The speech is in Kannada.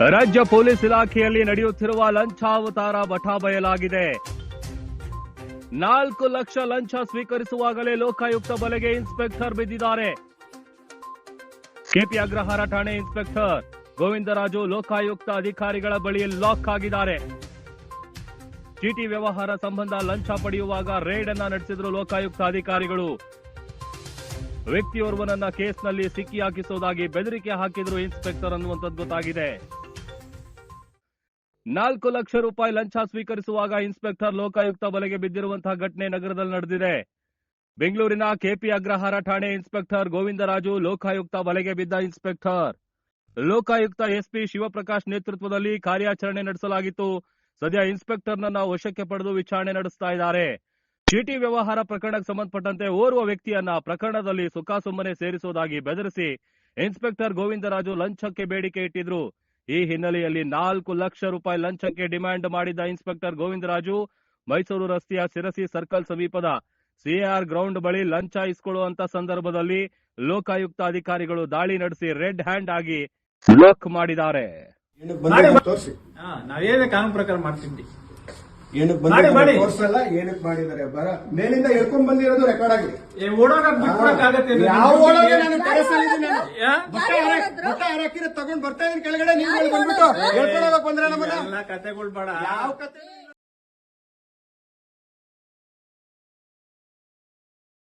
ರಾಜ್ಯ ಪೊಲೀಸ್ ಇಲಾಖೆಯಲ್ಲಿ ನಡೆಯುತ್ತಿರುವ ಲಂಚಾವತಾರ ಬಠ ಬಯಲಾಗಿದೆ. ನಾಲ್ಕು ಲಕ್ಷ ಲಂಚ ಸ್ವೀಕರಿಸುವಾಗಲೇ ಲೋಕಾಯುಕ್ತ ಬಲೆಗೆ ಇನ್ಸ್ಪೆಕ್ಟರ್ ಬಿದ್ದಿದ್ದಾರೆ. ಕೆಪಿ ಅಗ್ರಹಾರ ಠಾಣೆ ಇನ್ಸ್ಪೆಕ್ಟರ್ ಗೋವಿಂದರಾಜು ಲೋಕಾಯುಕ್ತ ಅಧಿಕಾರಿಗಳ ಬಳಿ ಲಾಕ್ ಆಗಿದ್ದಾರೆ. ಚೀಟಿ ವ್ಯವಹಾರ ಸಂಬಂಧ ಲಂಚ ಪಡೆಯುವಾಗ ರೇಡ್ ಅನ್ನ ನಡೆಸಿದ್ರು ಲೋಕಾಯುಕ್ತ ಅಧಿಕಾರಿಗಳು. ವ್ಯಕ್ತಿಯೋರ್ವನನ್ನ ಕೇಸ್ನಲ್ಲಿ ಸಿಕ್ಕಿ ಹಾಕಿಸುವುದಾಗಿ ಬೆದರಿಕೆ ಹಾಕಿದ್ರು ಇನ್ಸ್ಪೆಕ್ಟರ್ ಅನ್ನುವಂಥದ್ದು ಗೊತ್ತಾಗಿದೆ. ನಾಲ್ಕು ಲಕ್ಷ ರೂಪಾಯಿ ಲಂಚ ಸ್ವೀಕರಿಸುವಾಗ ಇನ್ಸ್ಪೆಕ್ಟರ್ ಲೋಕಾಯುಕ್ತ ಬಲೆಗೆ ಬಿದ್ದಿರುವಂತಹ ಘಟನೆ ನಗರದಲ್ಲಿ ನಡೆದಿದೆ. ಬೆಂಗಳೂರಿನ ಕೆಪಿ ಅಗ್ರಹಾರ ಠಾಣೆ ಇನ್ಸ್ಪೆಕ್ಟರ್ ಗೋವಿಂದರಾಜು ಲೋಕಾಯುಕ್ತ ಬಲೆಗೆ ಬಿದ್ದ ಇನ್ಸ್ಪೆಕ್ಟರ್. ಲೋಕಾಯುಕ್ತ ಎಸ್ಪಿ ಶಿವಪ್ರಕಾಶ್ ನೇತೃತ್ವದಲ್ಲಿ ಕಾರ್ಯಾಚರಣೆ ನಡೆಸಲಾಗಿತ್ತು. ಸದ್ಯ ಇನ್ಸ್ಪೆಕ್ಟರ್ನನ್ನ ವಶಕ್ಕೆ ಪಡೆದು ವಿಚಾರಣೆ ನಡೆಸ್ತಾ ಇದ್ದಾರೆ. ಚೀಟಿ ವ್ಯವಹಾರ ಪ್ರಕರಣಕ್ಕೆ ಸಂಬಂಧಪಟ್ಟಂತೆ ಓರ್ವ ವ್ಯಕ್ತಿಯನ್ನ ಪ್ರಕರಣದಲ್ಲಿ ಸುಖಾಸುಮ್ಮನೆ ಸೇರಿಸುವುದಾಗಿ ಬೆದರಿಸಿ ಇನ್ಸ್ಪೆಕ್ಟರ್ ಗೋವಿಂದರಾಜು ಲಂಚಕ್ಕೆ ಬೇಡಿಕೆ ಇಟ್ಟಿದ್ರು. ಈ ಹಿನ್ನೆಲೆಯಲ್ಲಿ ನಾಲ್ಕು ಲಕ್ಷ ರೂಪಾಯಿ ಲಂಚಕ್ಕೆ ಡಿಮ್ಯಾಂಡ್ ಮಾಡಿದ್ದ ಇನ್ಸ್ಪೆಕ್ಟರ್ ಗೋವಿಂದರಾಜು ಮೈಸೂರು ರಸ್ತೆಯ ಶಿರಸಿ ಸರ್ಕಲ್ ಸಮೀಪದ ಸಿಎಆರ್ ಗ್ರೌಂಡ್ ಬಳಿ ಲಂಚ ಇಸ್ಕೊಳ್ಳುವಂತ ಸಂದರ್ಭದಲ್ಲಿ ಲೋಕಾಯುಕ್ತ ಅಧಿಕಾರಿಗಳು ದಾಳಿ ನಡೆಸಿ ರೆಡ್ ಹ್ಯಾಂಡ್ ಆಗಿ ಲಾಕ್ ಮಾಡಿದ್ದಾರೆ. ನಾವೇನೇ ಕಾನೂನು ಪ್ರಕಾರ ಮಾಡ್ತಿದ್ದೀವಿ ಏನಕ್ಕೆ. ತೋರ್ಸಲ್ಲ ಏನಕ್ಕೆ ಮಾಡಿದ್ದಾರೆ? ಬರ ಮೇಲಿಂದ ಹೇಳ್ಕೊಂಡ್ ಬಂದಿರೋದು ರೆಕಾರ್ಡ್ ಆಗಿದೆ. ಏ, ಓಡೋಗಕ್ ಬಿಟ್ಕೊಡಕ್ಕಾಗತ್ತೆ ಇದು. ಯಾವ ಓಡೋಗೆ ನಾನು ಬಟ್ಟ ಹಾರಾಕಿರೋ ತಗೊಂಡ್ ಬರ್ತಾ ಇದೀನಿ ಕೆಳಗಡೆ ನೀವು ಬಂದ್ಬಿಟ್ಟು ಹೇಳ್ಕೊಳಕ್ ಬಂದ್ರೆ ನಮ್ಮನ್ನ. ಕತೆಗಳು ಬೇಡ. ಯಾವ ಕತೆ?